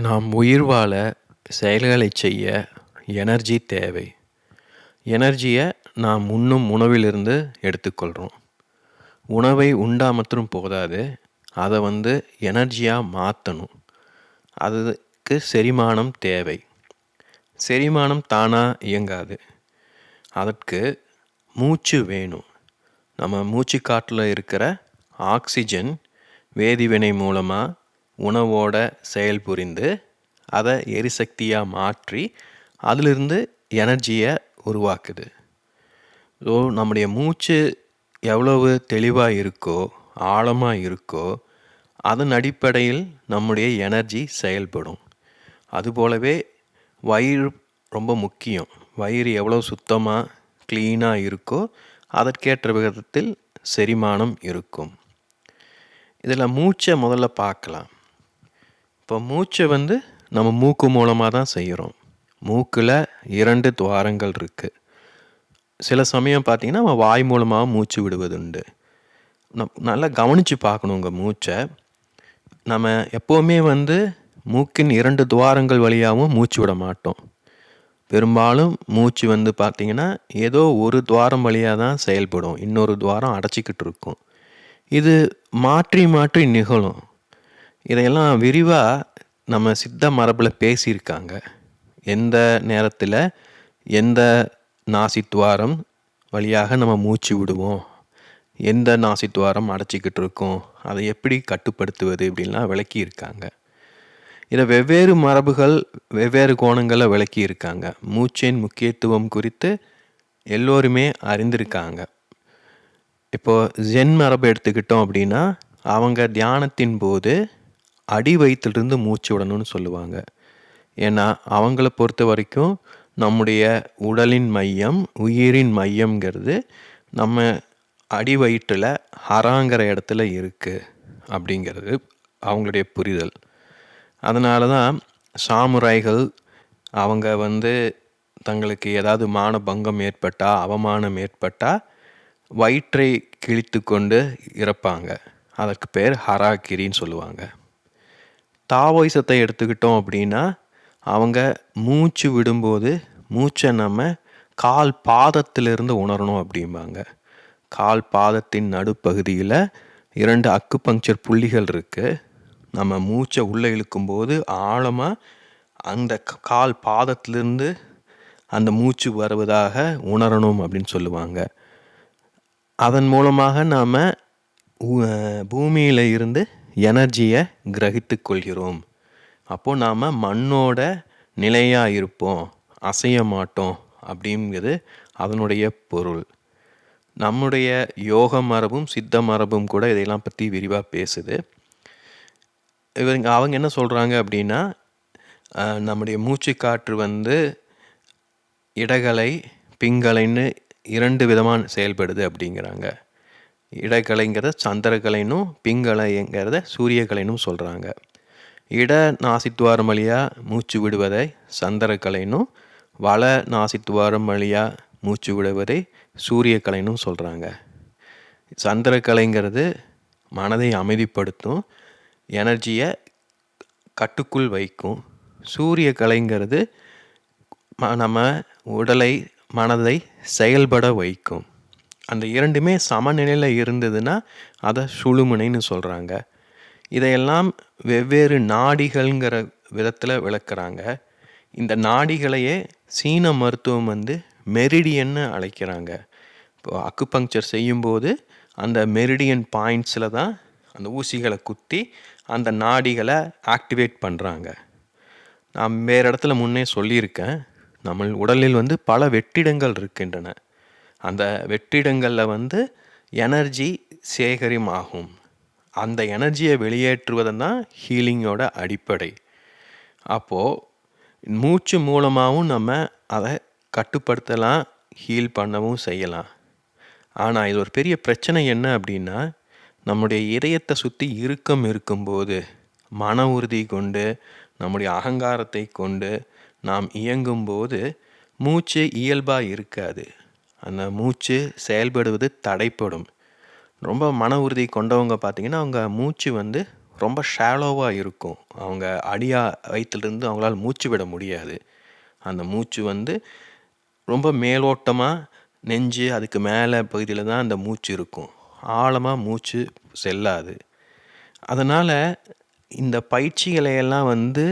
நாம் உயிர் வாழ செயல்களை செய்ய எனர்ஜி தேவை. எனர்ஜியை நாம் உண்ணும் உணவிலிருந்து எடுத்துக்கொள்கிறோம் உணவை உண்டா மற்றும் போதாது அதை வந்து எனர்ஜியாக மாற்றணும் அதுக்கு செரிமானம் தேவை. செரிமானம் தானாக இயங்காது. அதற்கு மூச்சு வேணும். நம்ம மூச்சு காட்டில் இருக்கிற ஆக்சிஜன் வேதிவினை மூலமாக உணவோட செயல் புரிந்து அதை எரிசக்தியாக மாற்றி அதிலிருந்து எனர்ஜியை உருவாக்குது. ஸோ நம்முடைய மூச்சு எவ்வளவு தெளிவாக இருக்கோ ஆழமாக இருக்கோ அதன் அடிப்படையில் நம்முடைய எனர்ஜி செயல்படும். அதுபோலவே வயிறு ரொம்ப முக்கியம். வயிறு எவ்வளோ சுத்தமாக க்ளீனாக இருக்கோ அதற்கேற்ற விதத்தில் செரிமானம் இருக்கும். இதில் மூச்சை முதல்ல பார்க்கலாம். இப்போ மூச்சை வந்து நம்ம மூக்கு மூலமாக தான் செய்கிறோம் மூக்கில் இரண்டு துவாரங்கள் இருக்குது சில சமயம் பார்த்திங்கன்னா நம்ம வாய் மூலமாக மூச்சு விடுவதுண்டு. நம் நல்லா கவனித்து பார்க்கணும் உங்கள் மூச்சை. நம்ம எப்போவுமே வந்து மூக்கின் இரண்டு துவாரங்கள் வழியாகவும் மூச்சு விட மாட்டோம். பெரும்பாலும் மூச்சு வந்து பார்த்திங்கன்னா ஏதோ ஒரு துவாரம் வழியாக தான் செயல்படும். இன்னொரு துவாரம் அடைச்சிக்கிட்டு இருக்கும். இது மாற்றி மாற்றி நிகழும். இதையெல்லாம் விரிவாக நம்ம சித்த மரபில் பேசியிருக்காங்க. எந்த நேரத்தில் எந்த நாசித்துவாரம் வழியாக நம்ம மூச்சு விடுவோம்? எந்த நாசித்துவாரம் அடைச்சிக்கிட்டு இருக்கோம்? அதை எப்படி கட்டுப்படுத்துவது இப்படின்லாம் விளக்கியிருக்காங்க. இதை வெவ்வேறு மரபுகள் வெவ்வேறு கோணங்களை விளக்கியிருக்காங்க. மூச்சின் முக்கியத்துவம் குறித்து எல்லோருமே அறிந்திருக்காங்க. இப்போது ஜென் மரபு எடுத்துக்கிட்டோம் அப்படின்னா அவங்க தியானத்தின் போது அடி வயிற்றுலேருந்து மூச்சு விடணும்னு சொல்லுவாங்க. ஏன்னா அவங்கள பொறுத்த வரைக்கும் நம்முடைய உடலின் மையம் உயிரின் மையம்ங்கிறது நம்ம அடி வயிற்றில் ஹராங்கிற இடத்துல இருக்குது அப்படிங்கிறது அவங்களுடைய புரிதல். அதனால தான் சாமுராய்கள் அவங்க வந்து தங்களுக்கு ஏதாவது மானபங்கம் ஏற்பட்டால் அவமானம் ஏற்பட்டால் வயிற்றை கிழித்து கொண்டு இறப்பாங்க. அதற்கு பேர் ஹராக்கிரின்னு சொல்லுவாங்க. தாவோயிசத்தை எடுத்துக்கிட்டோம் அப்படின்னா அவங்க மூச்சு விடும்போது மூச்சை நம்ம கால் பாதத்திலிருந்து உணரணும் அப்படிம்பாங்க. கால் பாதத்தின் நடுப்பகுதியில் இரண்டு அக்கு பங்க்சர் புள்ளிகள் இருக்குது நம்ம மூச்சை உள்ளே இழுக்கும்போது ஆழமாக அந்த கால் பாதத்திலிருந்து அந்த மூச்சு வருவதாக உணரணும் அப்படின்னு சொல்லுவாங்க. அதன் மூலமாக நாம் பூமியில் இருந்து எனர்ஜியை கிரகித்து கொள்கிறோம் அப்போது நாம் மண்ணோட நிலையாக இருப்போம் அசைய மாட்டோம் அப்படிங்கிறது அதனுடைய பொருள். நம்முடைய யோக மரபும் சித்த மரபும் கூட இதையெல்லாம் பற்றி விரிவாக பேசுது. இவங்க அவங்க என்ன சொல்கிறாங்க அப்படின்னா நம்முடைய மூச்சு காற்று வந்து இடகலை பிங்கலைன்னு இரண்டு விதமாக செயல்படுது அப்படிங்கிறாங்க. இடக்கலைங்கிறத சந்திரக்கலைனும் பிங்கலைங்கிறத சூரியக்கலைனும் சொல்கிறாங்க இட நாசித்துவாரம் வழியாக மூச்சு விடுவதை சந்திரக்கலைனும் வள நாசித்துவாரம் வழியாக மூச்சு விடுவதை சூரியக்கலைனும் சொல்கிறாங்க சந்திரக்கலைங்கிறது மனதை அமைதிப்படுத்தும் எனர்ஜியை கட்டுக்குள் வைக்கும். சூரிய கலைங்கிறது நம்ம உடலை மனதை செயல்பட வைக்கும். அந்த இரண்டுமே சமநிலையில் இருந்ததுன்னா அதை சுழுமுனைன்னு சொல்கிறாங்க இதையெல்லாம் வெவ்வேறு நாடிகள்ங்கிற விதத்தில் விளக்குறாங்க. இந்த நாடிகளையே சீன மருத்துவம் வந்து மெரிடியன்னு அழைக்கிறாங்க. இப்போ அக்குபங்க்சர் செய்யும்போது அந்த மெரிடியன் பாயிண்ட்ஸில் தான் அந்த ஊசிகளை குத்தி அந்த நாடிகளை ஆக்டிவேட் பண்ணுறாங்க நான் வேறு இடத்துல முன்னே சொல்லியிருக்கேன். நம்ம உடலில் வந்து பல வெற்றிடங்கள் இருக்கின்றன. அந்த வெற்றிடங்களில் வந்து எனர்ஜி சேகரிமாகும். அந்த எனர்ஜியை வெளியேற்றுவதன் தான் ஹீலிங்கோட அடிப்படை. அப்போது மூச்சு மூலமாகவும் நம்ம அதை கட்டுப்படுத்தலாம் ஹீல் பண்ணவும் செய்யலாம். ஆனால் இது ஒரு பெரிய பிரச்சனை என்ன அப்படின்னா நம்முடைய இதயத்தை சுற்றி இறுக்கம் இருக்கும்போது மன உறுதி கொண்டு நம்முடைய அகங்காரத்தை கொண்டு நாம் இயங்கும்போது மூச்சு இயல்பாக இருக்காது. அந்த மூச்சு செயல்படுவது தடைப்படும் ரொம்ப மன உறுதி கொண்டவங்க பார்த்திங்கன்னா அவங்க மூச்சு வந்து ரொம்ப ஷாலோவாக இருக்கும். அவங்க அடியா வயிற்றுலேருந்து அவங்களால மூச்சு விட முடியாது. அந்த மூச்சு வந்து ரொம்ப மேலோட்டமாக நெஞ்சு அதுக்கு மேலே பகுதியில் தான் அந்த மூச்சு இருக்கும். ஆழமாக மூச்சு செல்லாது. அதனால் இந்த பயிற்சிகளையெல்லாம் வந்து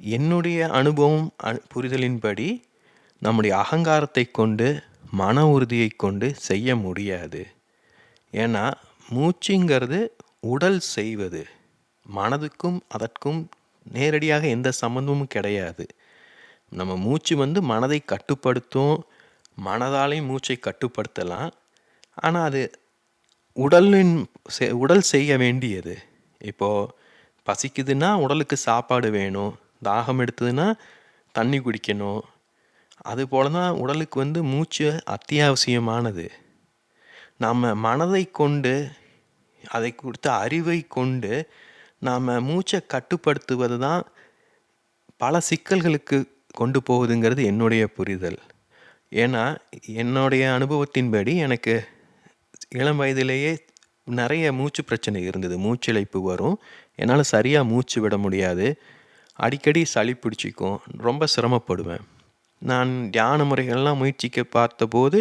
என்னுடைய அனுபவம் புரிதலின்படி நம்முடைய அகங்காரத்தை கொண்டு, மன உறுதியை கொண்டு செய்ய முடியாது. ஏன்னா, மூச்சுங்கிறது உடல் செய்வது. மனதுக்கும் அதற்கும் நேரடியாக எந்த சம்மந்தமும் கிடையாது. நம்ம மூச்சு வந்து மனதை கட்டுப்படுத்தும். மனதாலே மூச்சை கட்டுப்படுத்தலாம். ஆனால் அது உடலின் செ உடல் செய்ய வேண்டியது. இப்போது பசிக்குதுன்னா உடலுக்கு சாப்பாடு வேணும். தாகம் எடுத்ததுன்னா தண்ணி குடிக்கணும். அதுபோல தான் உடலுக்கு வந்து மூச்சு அத்தியாவசியமானது. நம்ம மனதை கொண்டு, அதை கொடுத்த அறிவை கொண்டு நாம் மூச்சை கட்டுப்படுத்துவது தான் பல சிக்கல்களுக்கு கொண்டு போகுதுங்கிறது என்னுடைய புரிதல். ஏன்னா, என்னுடைய அனுபவத்தின்படி எனக்கு இளம் வயதிலேயே நிறைய மூச்சு பிரச்சனை இருந்தது. மூச்சிழைப்பு வரும். என்னால் சரியாக மூச்சு விட முடியாது. அடிக்கடி சளி பிடிச்சிக்கும் ரொம்ப சிரமப்படுவேன். நான் தியான முறைகள்லாம் முயற்சிக்க பார்த்தபோது,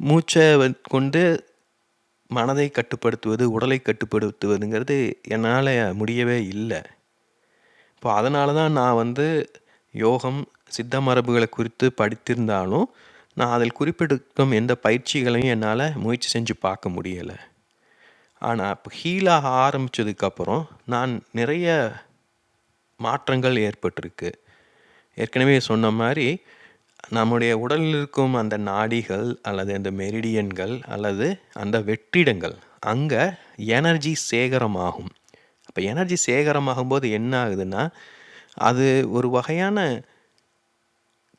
மூச்சை கொண்டு மனதை கட்டுப்படுத்துவது, உடலை கட்டுப்படுத்துவதுங்கிறது என்னால் முடியவே இல்லை இப்போ அதனால தான் நான் வந்து யோகம், சித்த மரபுகளை குறித்து படித்திருந்தாலும், நான் அதில் குறிப்பிட்டிருக்கும் எந்த பயிற்சிகளையும் என்னால் முயற்சி செஞ்சு பார்க்க முடியலை ஆனால் இப்போ ஹீலாக ஆரம்பித்ததுக்கப்புறம் நான் நிறைய மாற்றங்கள் ஏற்பட்டிருக்கு. ஏற்கனவே சொன்ன மாதிரி நம்முடைய உடலில் இருக்கும் அந்த நாடிகள், அல்லது அந்த மெரிடியன்கள், அல்லது அந்த வெற்றிடங்கள், அங்கே எனர்ஜி சேகரமாகும். அப்போ எனர்ஜி சேகரமாகும்போது என்ன ஆகுதுன்னா, அது ஒரு வகையான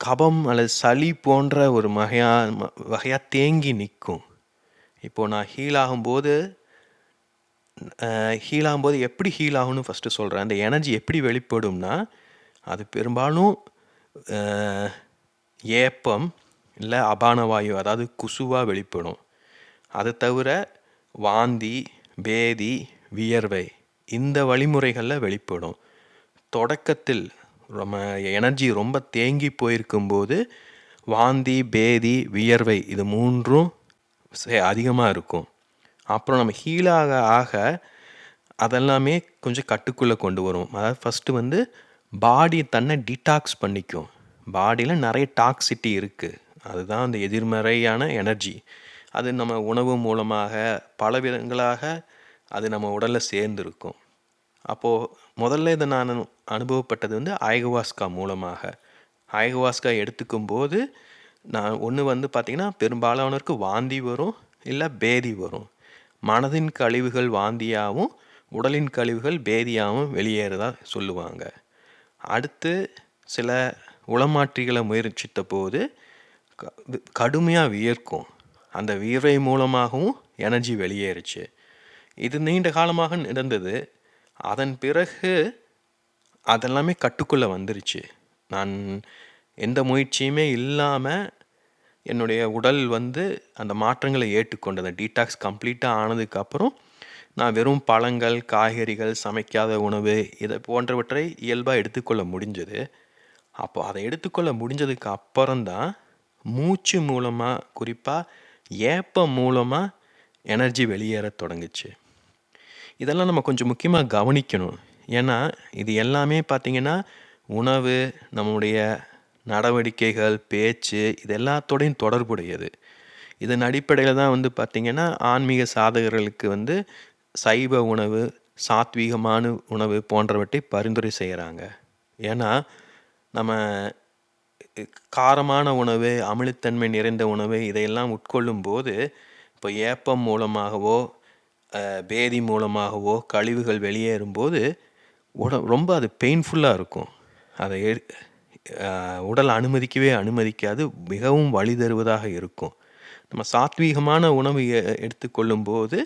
கபம் அல்லது சளி போன்ற ஒரு வகையா ம தேங்கி நிற்கும் இப்போது நான் ஹீல் ஆகும்போது ஹீல் ஆகும்போது எப்படி ஹீல் ஆகும்னு ஃபஸ்ட்டு சொல்கிறேன் அந்த எனர்ஜி எப்படி வெளிப்படும்னா, அது பெரும்பாலும் ஏப்பம், இல்லை அபான வாயு அதாவது குசுவாக வெளிப்படும். அதை தவிர வாந்தி, பேதி, வியர்வை இந்த வழிமுறைகளில் வெளிப்படும். தொடக்கத்தில் நம்ம எனர்ஜி ரொம்ப தேங்கி போயிருக்கும்போது, வாந்தி, பேதி, வியர்வை இது மூன்றும் அதிகமாக இருக்கும். அப்புறம் நம்ம ஹீலாக ஆக அதெல்லாமே கொஞ்சம் கட்டுக்குள்ளே கொண்டு வரும். அதாவது ஃபர்ஸ்ட்டு வந்து பாடி தன்னை டீடாக்ஸ் பண்ணிக்கும். பாடியில் நிறைய டாக்ஸிட்டி இருக்குது அதுதான் அந்த எதிர்மறையான எனர்ஜி. அது நம்ம உணவு மூலமாக, பல விதங்களாக அது நம்ம உடலில் சேர்ந்துருக்கும் அப்போது முதல்ல இதை நான் அனுபவப்பட்டது வந்து ayahuasca மூலமாக. அயகோவாஸ்கா எடுத்துக்கும் போது நான் ஒன்று வந்து பார்த்திங்கன்னா பெரும்பாலானோருக்கு வாந்தி வரும், இல்லை பேதி வரும். மனதின் கழிவுகள் வாந்தியாகவும் உடலின் கழிவுகள் பேதியாகவும் வெளியேறதா சொல்லுவாங்க. அடுத்து சில உளமாற்றிகளை முயற்சித்தபோது, க கடுமையாக வியர்க்கும். அந்த வியர்வை மூலமாகவும் எனர்ஜி வெளியேறுச்சு. இது நீண்ட காலமாக நடந்தது. அதன் பிறகு அதெல்லாமே கட்டுக்குள்ளே வந்துருச்சு. நான் எந்த முயற்சியுமே இல்லாமல் என்னுடைய உடல் வந்து அந்த மாற்றங்களை ஏற்றுக்கொண்டது. டீடாக்ஸ் கம்ப்ளீட்டாக ஆனதுக்கப்புறம், நான் வெறும் பழங்கள், காய்கறிகள், சமைக்காத உணவு இதை போன்றவற்றை இயல்பாக எடுத்துக்கொள்ள முடிஞ்சது. அப்போ அதை எடுத்துக்கொள்ள முடிஞ்சதுக்கு அப்புறம் தான், மூச்சு மூலமாக குறிப்பாக ஏப்பம் மூலமாக எனர்ஜி வெளியேறத் தொடங்குச்சு. இதெல்லாம் நம்ம கொஞ்சம் முக்கியமாக கவனிக்கணும். ஏன்னா, இது எல்லாமே பார்த்திங்கன்னா உணவு, நம்முடைய நடவடிக்கைகள், பேச்சு இது எல்லாத்தோடையும் தொடர்புடையது. இதன் அடிப்படையில் தான் வந்து பார்த்திங்கன்னா ஆன்மீக சாதகர்களுக்கு வந்து சைவ உணவு, சாத்வீகமான உணவு போன்றவற்றை பரிந்துரை செய்கிறாங்க ஏன்னா, நம்ம காரமான உணவு, அமிலத்தன்மை நிறைந்த உணவு இதையெல்லாம் உட்கொள்ளும்போது, இப்போ ஏப்பம் மூலமாகவோ, பேதி மூலமாகவோ கழிவுகள் வெளியேறும்போது, உட ரொம்ப அது பெயின்ஃபுல்லாக இருக்கும். அதை எ உடல் அனுமதிக்கவே அனுமதிக்காது. மிகவும் வழி தருவதாக இருக்கும். நம்ம சாத்வீகமான உணவு எ எடுத்துக்கொள்ளும்போது,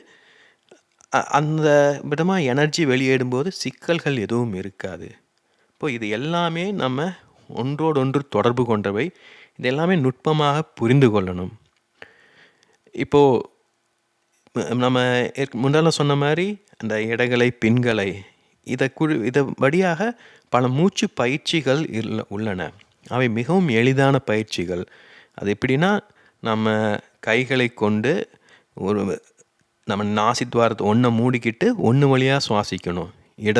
அ அந்த விதமாக எனர்ஜி வெளியேறும்போது சிக்கல்கள் எதுவும் இருக்காது. இப்போ இது எல்லாமே நம்ம ஒன்றோடொன்று தொடர்பு கொண்டவை. இது எல்லாமே நுட்பமாக புரிந்து கொள்ளணும். இப்போது நம்ம முன்னால் சொன்ன மாதிரி அந்த இடகலை பின்கலை இதை குழு இதை வழியாக பல மூச்சு பயிற்சிகள் இல்ல- உள்ளன அவை மிகவும் எளிதான பயிற்சிகள் அது எப்படின்னா நம்ம கைகளை கொண்டு ஒரு நம்ம நாசி துவாரத்தை ஒன்றை மூடிக்கிட்டு ஒன்று வழியாக சுவாசிக்கணும். இட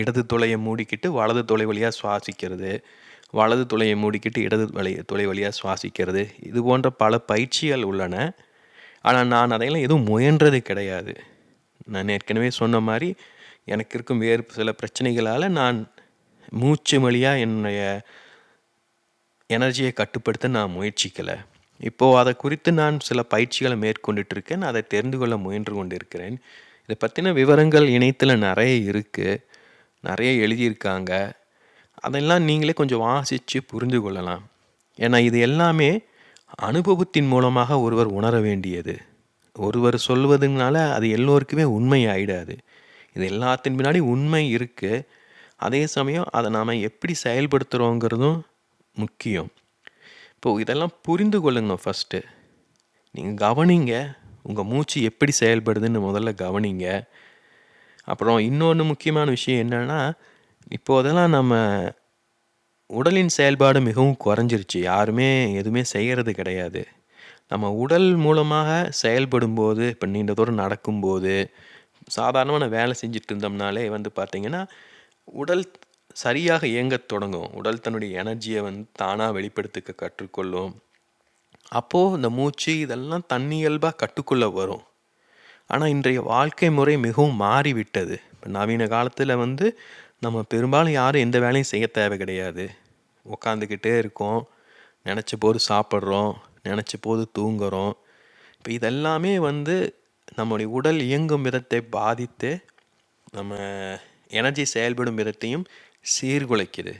இடது துளையை மூடிக்கிட்டு வலது துளை வழியாக சுவாசிக்கிறது. வலது துளையை மூடிக்கிட்டு இடது வழி துளை வழியாக சுவாசிக்கிறது. இது போன்ற பல பயிற்சிகள் உள்ளன. ஆனால் நான் அதையெல்லாம் எதுவும் முயன்றது கிடையாது. நான் ஏற்கனவே சொன்ன மாதிரி எனக்கு இருக்கும் வேறு சில பிரச்சனைகளால் நான் மூச்சு வழியாக என்னுடைய எனர்ஜியை கட்டுப்படுத்த நான் முயற்சிக்கலை. இப்போது அதை குறித்து நான் சில பயிற்சிகளை மேற்கொண்டுட்டு இருக்கேன் அதை தெரிந்து கொள்ள முயன்று கொண்டிருக்கிறேன். இதை பற்றின விவரங்கள் இணையத்தில் நிறைய இருக்குது நிறைய எழுதியிருக்காங்க. அதெல்லாம் நீங்களே கொஞ்சம் வாசித்து புரிந்து கொள்ளலாம். ஏன்னா இது எல்லாமே அனுபவத்தின் மூலமாக ஒருவர் உணர வேண்டியது. ஒருவர் சொல்வதுனால அது எல்லோருக்குமே உண்மை ஆயிடாது இது எல்லாத்தின் பின்னாடி உண்மை இருக்குது அதே சமயம் அதை நாம் எப்படி செயல்படுத்துகிறோங்கிறதும் முக்கியம். இப்போது இதெல்லாம் புரிந்து கொள்ளுங்க ஃபஸ்ட்டு நீங்கள் கவனிங்க. உங்கள் மூச்சு எப்படி செயல்படுதுன்னு முதல்ல கவனிங்க. அப்புறம் இன்னொன்று முக்கியமான விஷயம் என்னென்னா இப்போதெல்லாம் நம்ம உடலின் செயல்பாடு மிகவும் குறைஞ்சிருச்சு. யாருமே எதுவுமே செய்கிறது கிடையாது. நம்ம உடல் மூலமாக செயல்படும்போது இப்போ நீண்ட தூரம் நடக்கும்போது நான் வேலை செஞ்சுட்டு இருந்தோம்னாலே வந்து பார்த்திங்கன்னா உடல் சரியாக இயங்கத் தொடங்கும். உடல் தன்னுடைய எனர்ஜியை வந்து தானாக வெளிப்படுத்திக்க கற்றுக்கொள்ளும். அப்போது இந்த மூச்சு இதெல்லாம் தன்னியல்பாக கட்டுக்குள்ளே வரும். ஆனால் இன்றைய வாழ்க்கை முறை மிகவும் மாறிவிட்டது. இப்போ நவீன காலத்தில் வந்து நம்ம பெரும்பாலும் யாரும் எந்த வேலையும் செய்ய தேவை கிடையாது. உக்காந்துக்கிட்டே இருக்கோம். நினச்ச போது சாப்பிட்றோம். நினச்ச போது தூங்குகிறோம் இப்போ இதெல்லாமே வந்து நம்முடைய உடல் இயங்கும் விதத்தை பாதித்து நம்ம எனர்ஜி செயல்படும் விதத்தையும் சீர்குலைக்குது.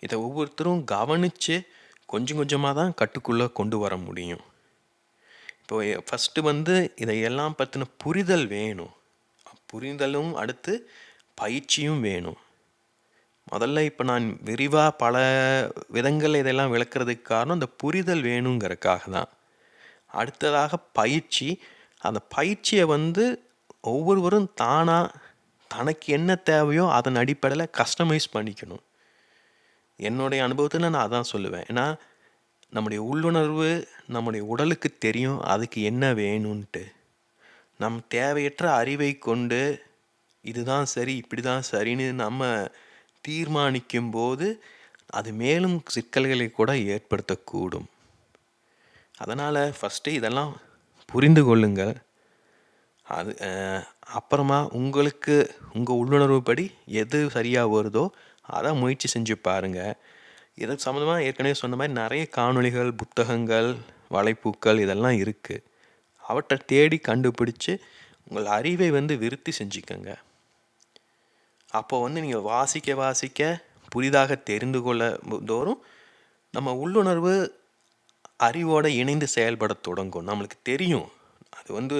இதை ஒவ்வொருத்தரும் கவனித்து கொஞ்சம் கொஞ்சமாக தான் கட்டுக்குள்ளே கொண்டு வர முடியும். இப்போ ஃபஸ்ட்டு வந்து இதையெல்லாம் பற்றின புரிதல் வேணும். புரிதலும் அடுத்து பயிற்சியும் வேணும். முதல்ல இப்போ நான் விரிவாக பல விதங்கள் இதெல்லாம் விளக்குறதுக்கு காரணம் இந்த புரிதல் வேணுங்கிறதுக்காக தான். அடுத்ததாக பயிற்சி. அந்த பயிற்சியை வந்து ஒவ்வொருவரும் தானாக தனக்கு என்ன தேவையோ அதன் அடிப்படையில் கஸ்டமைஸ் பண்ணிக்கணும். என்னுடைய அனுபவத்தில் நான் அதான் சொல்லுவேன். ஏன்னா நம்முடைய உள்ளுணர்வு நம்முடைய உடலுக்கு தெரியும் அதுக்கு என்ன வேணும்ன்ட்டு. நம் தேவையற்ற அறிவை கொண்டு இதுதான் சரி இப்படி தான் சரின்னு நம்ம தீர்மானிக்கும் போது அது மேலும் சிக்கல்களை கூட ஏற்படுத்தக்கூடும். அதனால் ஃபஸ்ட்டு இதெல்லாம் புரிந்து கொள்ளுங்கள். அது அப்புறமா உங்களுக்கு உங்கள் உள்ளுணர்வுப்படி எது சரியாக வருதோ அதை முயற்சி செஞ்சு பாருங்கள் இது சம்மந்தமாக ஏற்கனவே சொன்ன மாதிரி நிறைய காணொளிகள் புத்தகங்கள் வலைப்பூக்கள் இதெல்லாம் இருக்குது அவற்றை தேடி கண்டுபிடிச்சு உங்கள் அறிவை வந்து விருத்தி செஞ்சுக்கோங்க. அப்போ வந்து நீங்கள் வாசிக்க வாசிக்க புதிதாக தெரிந்து கொள்ள தோறும் நம்ம உள்ளுணர்வு அறிவோடு இணைந்து செயல்பட தொடங்கும். நம்மளுக்கு தெரியும். அது வந்து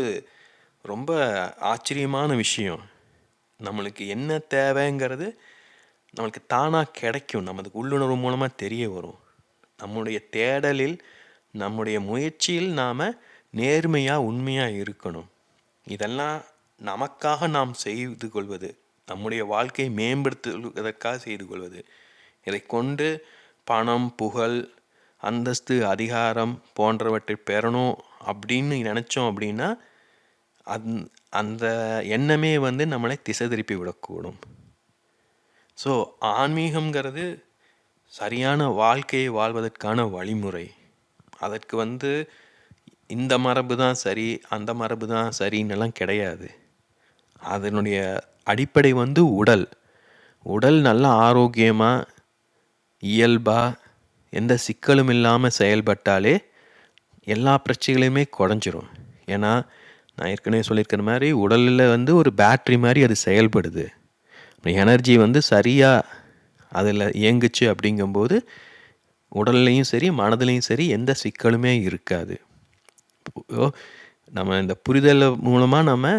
ரொம்ப ஆச்சரியமான விஷயம். நம்மளுக்கு என்ன தேவைங்கிறது நம்மளுக்கு தானாக கிடைக்கும். நமது உள்ளுணர்வு மூலமாக தெரிய வரும். நம்முடைய தேடலில் நம்முடைய முயற்சியில் நாம் நேர்மையாக உண்மையாக இருக்கணும். இதெல்லாம் நமக்காக நாம் செய்து கொள்வது நம்முடைய வாழ்க்கையை மேம்படுத்துவதற்காக செய்து கொள்வது. இதை கொண்டு பணம் புகழ் அந்தஸ்து அதிகாரம் போன்றவற்றை பெறணும் அப்படின்னு நினச்சோம் அப்படின்னா அந் அந்த எண்ணமே வந்து நம்மளை திசை திருப்பி விடக்கூடும். ஸோ ஆன்மீகம்ங்கிறது சரியான வாழ்க்கையை வாழ்வதற்கான வழிமுறை. அதற்கு வந்து இந்த மரபு தான் சரி அந்த மரபு தான் சரின்னெல்லாம் கிடையாது. அதனுடைய அடிப்படை வந்து உடல். உடல் நல்ல ஆரோக்கியமாக இயல்பாக எந்த சிக்கலும் இல்லாமல் செயல்பட்டாலே எல்லா பிரச்சனைகளையுமே குறைஞ்சிரும். ஏன்னா நான் ஏற்கனவே சொல்லியிருக்கிற மாதிரி உடலில் வந்து ஒரு பேட்ரி மாதிரி அது செயல்படுது. எனர்ஜி வந்து சரியாக அதில் இயங்குச்சு அப்படிங்கும்போது உடல்லையும் சரி மனதிலையும் சரி எந்த சிக்கலுமே இருக்காது. நம்ம இந்த புரிதல் மூலமாக நம்ம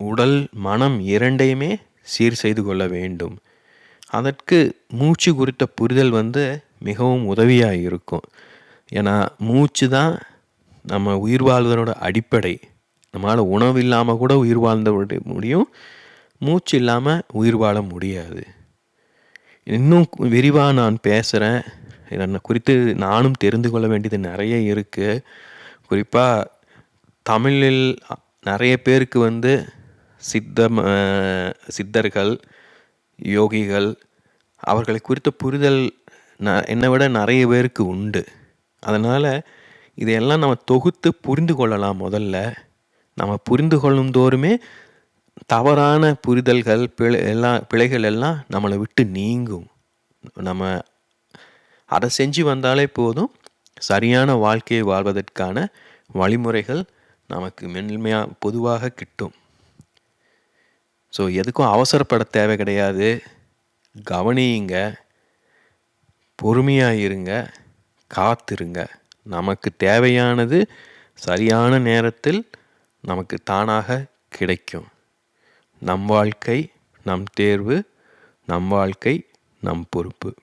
உடல் மனம் இரண்டையுமே சீர் செய்து கொள்ள வேண்டும். அதற்கு மூச்சு குறித்த புரிதல் வந்து மிகவும் உதவியாக இருக்கும். ஏன்னா மூச்சு தான் நம்ம உயிர் வாழ்வதனோட அடிப்படை. நம்மளால் உணவு இல்லாமல் கூட உயிர் வாழ்ந்த முடியும். மூச்சு இல்லாமல் உயிர் வாழ முடியாது. இன்னும் விரிவாக நான் பேசுகிறேன் என்னை குறித்து நானும் தெரிந்து கொள்ள வேண்டியது நிறைய இருக்குது குறிப்பாக தமிழில் நிறைய பேருக்கு வந்து சித்தம் சித்தர்கள் யோகிகள் அவர்களை குறித்த புரிதல் ந என்னை விட நிறைய பேருக்கு உண்டு. அதனால் இதையெல்லாம் நம்ம தொகுத்து புரிந்து கொள்ளலாம் முதல்ல. நம்ம புரிந்து கொள்ளும் தோறுமே தவறான புரிதல்கள் பிழை எல்லாம் பிழைகள் எல்லாம் நம்மளை விட்டு நீங்கும். நம்ம அதை செஞ்சு வந்தாலே போதும் சரியான வாழ்க்கையை வாழ்வதற்கான வழிமுறைகள் நமக்கு மென்மையாக பொதுவாக கிட்டும். ஸோ எதுக்கும் அவசரப்பட தேவை கிடையாது. கவனியுங்க. பொறுமையாக இருங்க. காத்திருங்க. நமக்கு தேவையானது சரியான நேரத்தில் நமக்கு தானாக கிடைக்கும். நம் வாழ்க்கை நம் தேர்வு நம் வாழ்க்கை நம் பொறுப்பு.